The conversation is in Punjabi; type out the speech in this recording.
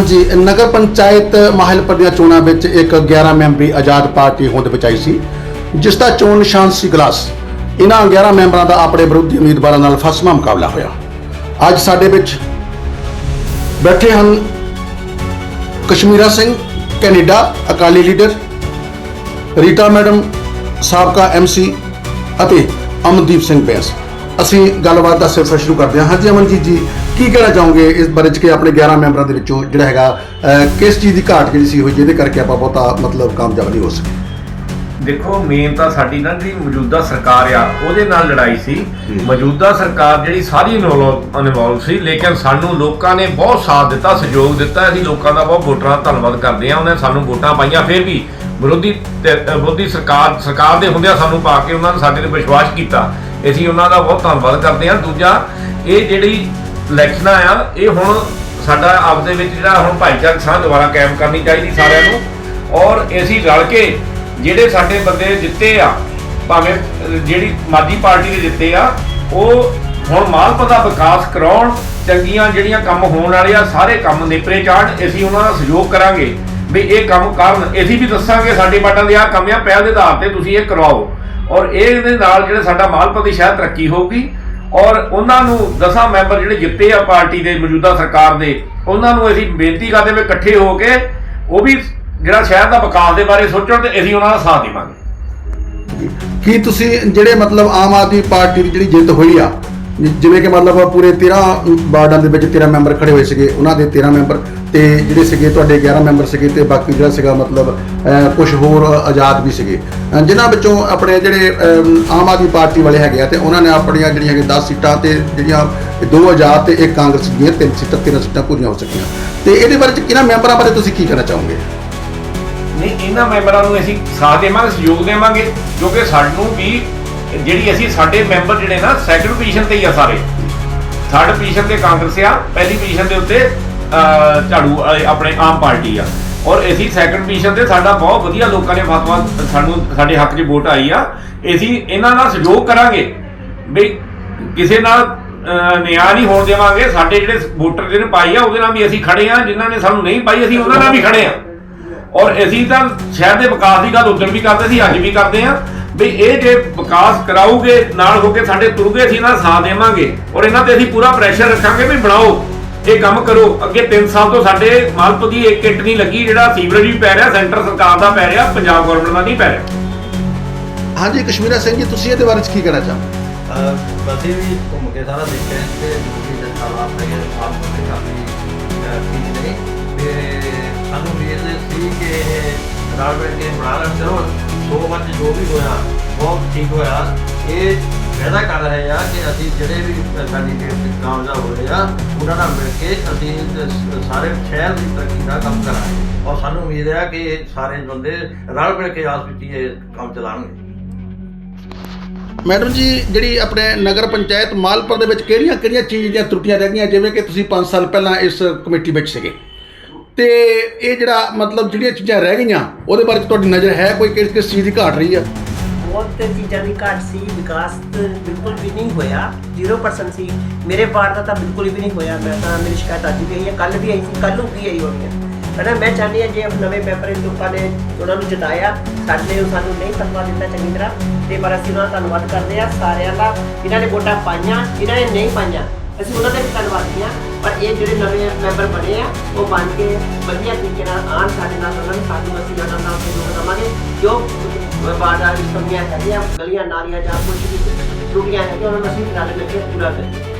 ਹਾਂਜੀ, ਨਗਰ ਪੰਚਾਇਤ ਮਾਹਲਪੁਰ ਦੀਆਂ ਚੋਣਾਂ ਵਿੱਚ ਇੱਕ 11 ਮੈਂਬਰੀ ਆਜ਼ਾਦ ਪਾਰਟੀ ਹੋਂਦ ਵਿੱਚ ਆਈ ਸੀ, ਜਿਸ ਦਾ ਚੋਣ ਨਿਸ਼ਾਨ ਸੀ ਗਲਾਸ ਇਹਨਾਂ 11 ਮੈਂਬਰਾਂ ਦਾ ਆਪਣੇ ਵਿਰੋਧੀ ਉਮੀਦਵਾਰਾਂ ਨਾਲ ਫਸਮਾ ਮੁਕਾਬਲਾ ਹੋਇਆ। ਅੱਜ ਸਾਡੇ ਵਿੱਚ ਬੈਠੇ ਹਨ Kashmira Singh, Canada, Akali leader, Rita madam, ਸਾਬਕਾ ਐਮਸੀ ਅਤੇ ਅਮਨਦੀਪ ਸਿੰਘ ਬੈਂਸ। ਅਸੀਂ ਗੱਲਬਾਤ ਦਾ ਸਿਲਸਿਲਾ ਸ਼ੁਰੂ ਕਰਦੇ ਹਾਂ। ਹਾਂਜੀ, ਅਮਨਜੀਤ ਜੀ ਕੀ ਕਹਿਣਾ ਚਾਹੋਗੇ ਇਸ ਬਾਰੇ ਚ ਕਿ ਆਪਣੇ 11 ਮੈਂਬਰਾਂ ਦੇ ਵਿੱਚੋਂ ਜਿਹੜਾ ਹੈਗਾ ਅਹ, ਕਿਸ ਚੀਜ਼ ਦੀ ਘਾਟ ਜਿਹੜੀ ਸੀ ਹੋਈ ਜਿਹਦੇ ਕਰਕੇ ਆਪਾਂ ਬਹੁਤਾ ਮਤਲਬ ਕਾਮਯਾਬ ਨਹੀਂ ਹੋ ਸਕੇ? ਦੇਖੋ ਮੇਨ ਤਾਂ ਸਾਡੀ ਨਾ ਜਿਹੜੀ ਮੌਜੂਦਾ ਸਰਕਾਰ ਆ ਉਹਦੇ ਨਾਲ ਲੜਾਈ ਸੀ। ਮੌਜੂਦਾ ਸਰਕਾਰ ਜਿਹੜੀ ਸਾਰੀ ਇਨਵੋਲਵ ਸੀ ਲੇਕਿਨ ਸਾਨੂੰ ਲੋਕਾਂ ਨੇ ਬਹੁਤ ਸਾਥ ਦਿੱਤਾ ਸਹਿਯੋਗ ਦਿੱਤਾ। ਅਸੀਂ ਲੋਕਾਂ ਦਾ ਬਹੁਤ ਵੋਟਰਾਂ ਦਾ ਧੰਨਵਾਦ ਕਰਦੇ ਹਾਂ। ਉਹਨੇ ਸਾਨੂੰ ਵੋਟਾਂ ਪਾਈਆਂ ਫਿਰ ਵੀ ਵਿਰੋਧੀ ਤੇ- ਅ, ਵਿਰੋਧੀ ਸਰਕਾਰ ਸਰਕਾਰ ਦੇ ਹੁੰਦਿਆਂ ਸਾਨੂੰ ਪਾ ਕੇ ਉਹਨਾਂ ਨੇ ਸਾਡੇ ਤੇ ਵਿਸ਼ਵਾਸ ਕੀਤਾ। ਅਸੀਂ ਉਹਨਾਂ ਦਾ ਬਹੁਤ ਧੰਨਵਾਦ ਕਰਦੇ ਹਾਂ। ਦੂਜਾ ਇਹ ਜਿਹੜੀ ਇਲੈਕਸ਼ਨਾਂ ਆ ਇਹ ਹੁਣ ਸਾਡਾ ਆਪਦੇ ਵਿੱਚ ਜਿਹੜਾ ਹੁਣ ਭਾਈਚਾਰਕ ਸਾਂਝ ਦੁਬਾਰਾ ਕਾਇਮ ਕਰਨੀ ਚਾਹੀਦੀ ਸਾਰਿਆਂ ਨੂੰ। ਔਰ ਅਸੀਂ ਰਲ ਕੇ ਜਿਹੜੇ ਸਾਡੇ ਬੰਦੇ ਜਿੱਤੇ ਆ, ਭਾਵੇਂ ਜਿਹੜੀ ਮਾਦੀ ਪਾਰਟੀ ਦੇ ਜਿੱਤੇ ਆ, ਉਹ ਹੁਣ ਮਾਲਪਾ ਦਾ ਵਿਕਾਸ ਕਰਾਉਣ, ਚੰਗੀਆਂ ਜਿਹੜੀਆਂ ਕੰਮ ਹੋਣ ਵਾਲੇ ਆ, ਸਾਰੇ ਕੰਮ ਨੇਪਰੇ ਚਾੜਨ ਅਸੀਂ ਉਹਨਾਂ ਦਾ ਸਹਿਯੋਗ ਕਰਾਂਗੇ। ਵੀ ਇਹ ਕੰਮ ਕਰਨ, ਅਸੀਂ ਵੀ ਦੱਸਾਂਗੇ ਸਾਡੇ ਪਾਟਾਂ ਦੇ ਆ ਕੰਮ ਆ, ਪਹਿਲ ਦੇ ਆਧਾਰ ਤੇ ਤੁਸੀਂ ਇਹ ਕਰਵਾਓ ਔਰ ਇਹਦੇ ਨਾਲ ਜਿਹੜਾ ਸਾਡਾ ਮਾਲਪਾ ਦੀ ਸ਼ਾਇਦ ਤਰੱਕੀ ਹੋਊਗੀ ਔਰ ਉਹਨਾਂ ਨੂੰ ਦਸਾਂ ਮੈਂਬਰ ਜਿਹੜੇ ਜਿੱਤੇ ਆ ਪਾਰਟੀ ਦੇ ਮੌਜੂਦਾ ਸਰਕਾਰ ਦੇ, ਉਹਨਾਂ ਨੂੰ ਅਸੀਂ ਬੇਨਤੀ ਕਰਦੇ ਵੀ ਇਕੱਠੇ ਹੋ ਕੇ ਉਹ ਵੀ ਜਿਹੜਾ ਸ਼ਹਿਰ ਦਾ ਵਿਕਾਸ ਦੇ ਬਾਰੇ ਸੋਚਣ ਤੇ ਅਸੀਂ ਉਹਨਾਂ ਦਾ ਸਾਥ ਦੇਵਾਂਗੇ। ਕੀ ਤੁਸੀਂ ਜਿਹੜੇ ਮਤਲਬ ਆਮ ਆਦਮੀ ਪਾਰਟੀ ਦੀ ਜਿਹੜੀ ਜਿੱਤ ਹੋਈ ਆ ਜਿਵੇਂ ਕਿ ਮਤਲਬ ਪੂਰੇ 13 ਵਾਰਡਾਂ ਦੇ ਵਿੱਚ 13 ਮੈਂਬਰ ਖੜੇ ਹੋਏ ਸੀਗੇ, ਉਹਨਾਂ ਦੇ 13 ਮੈਂਬਰ ਤੇ ਜਿਹੜੇ ਸੀਗੇ, ਤੁਹਾਡੇ 11 ਮੈਂਬਰ ਸੀਗੇ ਤੇ ਬਾਕੀ ਜਿਹੜਾ ਸੀਗਾ ਮਤਲਬ ਕੁਝ ਹੋਰ ਆਜ਼ਾਦ ਵੀ ਸੀਗੇ। ਅਹ, ਜਿਨ੍ਹਾਂ ਵਿੱਚੋਂ ਆਪਣੇ ਜਿਹੜੇ ਆਮ ਆਦਮੀ ਪਾਰਟੀ ਵਾਲੇ ਹੈਗੇ ਆ ਤੇ ਉਹਨਾਂ ਨੇ ਆਪਣੀਆਂ ਜਿਹੜੀਆਂ ਕਿ 10 ਸੀਟਾਂ ਤੇ ਜਿਹੜੀਆਂ ਦੋ ਆਜ਼ਾਦ ਤੇ ਇੱਕ ਕਾਂਗਰਸ ਦੀਆਂ ਤਿੰਨ ਸੀਟਾਂ ਤਿੰਨ ਸੀਟਾਂ ਪੂਰੀਆਂ ਹੋ ਸਕੀਆਂ। ਤੇ ਇਹਦੇ ਬਾਰੇ ਕਿਹਨਾਂ ਮੈਂਬਰਾਂ ਬਾਰੇ ਤੁਸੀਂ ਕੀ ਕਹਿਣਾ ਚਾਹੋਗੇ? ਨਹੀਂ, ਇਹਨਾਂ ਮੈਂਬਰਾਂ ਨੂੰ ਅਸੀਂ ਸਾਥ ਦੇਵਾਂਗੇ, ਸਹਿਯੋਗ ਦੇਵਾਂਗੇ, ਕਿਉਂਕਿ ਸਾਨੂੰ ਵੀ ਜਿਹੜੀ ਅਸੀਂ ਸਾਡੇ ਮੈਂਬਰ ਜਿਹੜੇ ਨਾ ਸੈਕੰਡ ਪੋਜੀਸ਼ਨ ਤੇ ਹੀ ਆ ਸਾਰੇ। ਥਰਡ ਪੋਜੀਸ਼ਨ ਤੇ ਕਾਂਗਰਸ ਆ, ਪਹਿਲੀ ਪੋਜੀਸ਼ਨ ਦੇ ਉੱਤੇ ਝਾੜੂ ਵਾਲੇ ਆਪਣੇ ਆਮ ਪਾਰਟੀ ਆ। ਔਰ ਅਸੀਂ ਸੈਕੰਡ ਪੋਜੀਸ਼ਨ ਤੇ ਸਾਡਾ ਬਹੁਤ ਵਧੀਆ ਲੋਕਾਂ ਨੇ ਫਤਵਾ, ਸਾਨੂੰ, ਸਾਡੇ ਹੱਕ 'ਚ ਵੋਟ ਆਈ ਆ। ਅਸੀਂ ਇਹਨਾਂ ਨਾਲ ਸਹਿਯੋਗ ਕਰਾਂਗੇ। ਵੀ ਕਿਸੇ ਨਾਲ ਨਿਆਂ ਨਹੀਂ ਹੋਣ ਦੇਵਾਂਗੇ। ਸਾਡੇ ਜਿਹੜੇ ਵੋਟਰ ਜਿਹਨੇ ਪਾਈ ਆ, ਉਹਦੇ ਨਾਲ ਵੀ ਅਸੀਂ ਖੜੇ ਆ। ਜਿਨ੍ਹਾਂ ਨੇ ਸਾਨੂੰ ਨਹੀਂ ਪਾਈ, ਅਸੀਂ ਉਹਨਾਂ ਨਾਲ ਵੀ ਖੜੇ ਆ। ਔਰ ਅਸੀਂ ਤਾਂ ਸ਼ਹਿਰ ਦੇ ਵਿਕਾਸ ਦੀ ਗੱਲ ਉਦੋਂ ਵੀ ਕਰਦੇ ਸੀ, ਅੱਜ ਵੀ ਕਰਦੇ ਆ। ਵੀ ਇਹ ਜੇ ਵਿਕਾਸ ਕਰਾਉਗੇ ਨਾਲ ਹੋ ਕੇ ਸਾਡੇ ਤੁਰਗੇ, ਅਸੀਂ ਇਹਨਾਂ ਦਾ ਸਾਥ ਦੇਵਾਂਗੇ। ਔਰ ਇਹਨਾਂ ਤੇ ਅਸੀਂ ਪੂਰਾ ਪ੍ਰੈਸ਼ਰ ਰੱਖਾਂਗੇ ਵੀ ਬਣਾਓ। ਇਹ ਕੰਮ ਕਰੋ ਅੱਗੇ 3 ਸਾਲ ਤੋਂ ਸਾਡੇ ਮਾਲਪ ਦੀ ਇੱਕ ਇੱਟ ਨਹੀਂ ਲੱਗੀ ਜਿਹੜਾ ਸੀਵਰੇਜ ਵੀ ਪੈ ਰਿਹਾ ਸੈਂਟਰ ਸਰਕਾਰ ਦਾ ਪੈ ਰਿਹਾ ਪੰਜਾਬ ਗਵਰਨਮੈਂਟ ਦਾ ਨਹੀਂ ਪੈ ਰਿਹਾ। ਹਾਂਜੀ ਕਸ਼ਮੀਰਾ ਸਿੰਘ ਜੀ ਤੁਸੀਂ ਇਹਦੇ ਬਾਰੇ ਚ ਕੀ ਕਹਿਣਾ ਅਹ ਅਸੀਂ ਵੀ ਘੁੰਮ ਕੇ ਸਾਰਾ ਦੇਖਿਆ ਤੇ ਜੋ ਵੀ ਹਾਲਾਤ ਨੇ ਆਪ ਦੇ ਕਾਫੀ ਅਹ, ਠੀਕ ਨੇ। ਤੇ ਸਾਨੂੰ ਵੀ ਇਹਦੇ ਸੀ ਕਿ ਇਹ ਮਿਲ ਕੇ ਬਣਾ ਲੈਣ ਚਲੋ ਸੋ ਮੱਚ ਜੋ ਵੀ ਹੋਇਆ ਬਹੁਤ ਠੀਕ ਹੋਇਆ। ਇਹ ਫਾਇਦਾ ਕਰ ਰਹੇ ਆ ਕਿ ਅਸੀਂ ਜਿਹੜੇ ਵੀ ਸਾਡੀ ਦੇਸ਼ ਕਾਮਯਾਬ ਹੋਏ ਆ, ਉਹਨਾਂ ਨਾਲ ਮਿਲ ਕੇ ਅਸੀਂ ਸ- ਸਾਰੇ ਸ਼ਹਿਰ ਦੀ ਤਰੱਕੀ ਦਾ ਕੰਮ ਕਰਾਂਗੇ। ਔਰ ਸਾਨੂੰ ਉਮੀਦ ਹੈ ਕਿ ਇਹ ਸਾਰੇ ਬੰਦੇ ਰਲ ਮਿਲ ਕੇ ਆਸ ਵਿੱਚ ਹੀ ਇਹ ਕੰਮ ਚਲਾਉਣਗੇ। ਮੈਡਮ ਜੀ, ਜਿਹੜੀ ਆਪਣੇ ਨਗਰ ਪੰਚਾਇਤ ਮਾਲਪੁਰ ਦੇ ਵਿੱਚ ਕਿਹੜੀਆਂ ਕਿਹੜੀਆਂ ਚੀਜ਼ ਦੀਆਂ ਤਰੁੱਟੀਆਂ ਰਹਿ ਗਈਆਂ? ਜਿਵੇਂ ਕਿ ਤੁਸੀਂ 5 ਸਾਲ ਪਹਿਲਾਂ ਇਸ ਕਮੇਟੀ ਵਿੱਚ ਸੀਗੇ। ਤੇ ਇਹ ਜਿਹੜਾ ਮਤਲਬ ਜਿਹੜੀਆਂ ਚੀਜ਼ਾਂ ਰਹਿ ਗਈਆਂ, ਉਹਦੇ ਬਾਰੇ 'ਚ ਤੁਹਾਡੀ ਨਜ਼ਰ ਹੈ ਕੋਈ? ਕਿਸ ਕਿਸ ਚੀਜ਼ ਦੀ ਘਾਟ ਰਹੀ ਆ? ਬਹੁਤ ਚੀਜ਼ਾਂ ਦੀ ਘਾਟ ਸੀ, ਵਿਕਾਸ ਬਿਲਕੁਲ ਵੀ ਨਹੀਂ ਹੋਇਆ 0% ਸੀ। ਮੇਰੇ ਵਾਰਡ ਦਾ ਤਾਂ ਬਿਲਕੁਲ ਵੀ ਨਹੀਂ ਹੋਇਆ, ਮੈਂ ਤਾਂ ਮੇਰੀ ਸ਼ਿਕਾਇਤ ਅੱਜ ਵੀ ਆਈ ਹੈ ਕੱਲ ਵੀ ਆਈ ਸੀ ਕੱਲ ਨੂੰ ਵੀ ਆਈ ਹੋਣੀ ਹੈ। ਹਨਾ, ਮੈਂ ਚਾਹੁੰਦੀ ਹਾਂ ਜੇ ਨਵੇਂ ਮੈਂਬਰ ਲੋਕਾਂ ਨੇ ਉਹਨਾਂ ਨੂੰ ਜਿਤਾਇਆ, ਸਾਡੇ ਨੂੰ ਸਾਨੂੰ ਨਹੀਂ ਫਤਵਾ ਦਿੱਤਾ ਚੰਗੀ ਤਰ੍ਹਾਂ, ਤੇ ਪਰ ਅਸੀਂ ਉਹਨਾਂ ਦਾ ਧੰਨਵਾਦ ਕਰਦੇ ਹਾਂ, ਸਾਰਿਆਂ ਦਾ, ਜਿਨ੍ਹਾਂ ਨੇ ਵੋਟਾਂ ਪਾਈਆਂ, ਜਿਨ੍ਹਾਂ ਨੇ ਨਹੀਂ ਪਾਈਆਂ, ਅਸੀਂ ਉਹਨਾਂ ਦਾ ਵੀ ਧੰਨਵਾਦੀ ਹਾਂ ਪਰ ਇਹ ਜਿਹੜੇ ਨਵੇਂ ਮੈਂਬਰ ਬਣੇ ਆ, ਉਹ ਬਣ ਕੇ ਵਧੀਆ ਤਰੀਕੇ ਨਾਲ ਆਉਣ, ਸਾਡੇ ਨਾਲ ਉਹਨਾਂ ਨੂੰ ਸਾਨੂੰ ਅਸੀਂ ਉਹਨਾਂ ਨਾਲ ਸਹਿਯੋਗ ਦੇਵਾਂਗੇ, ਜੋ ਵਾਰਡਾਂ ਵਿੱਚ ਕਮੀਆਂ ਹੈਗੀਆਂ ਗਲੀਆਂ ਨਾਲੀਆਂ ਜਾਂ ਕੁਝ ਵੀ ਟੁੱਟੀਆਂ ਹੈਗੀਆਂ ਉਹਨਾਂ ਨੂੰ ਅਸੀਂ ਨਾਲ ਮਿਲ ਕੇ ਪੂਰਾ ਕਰੀਏ।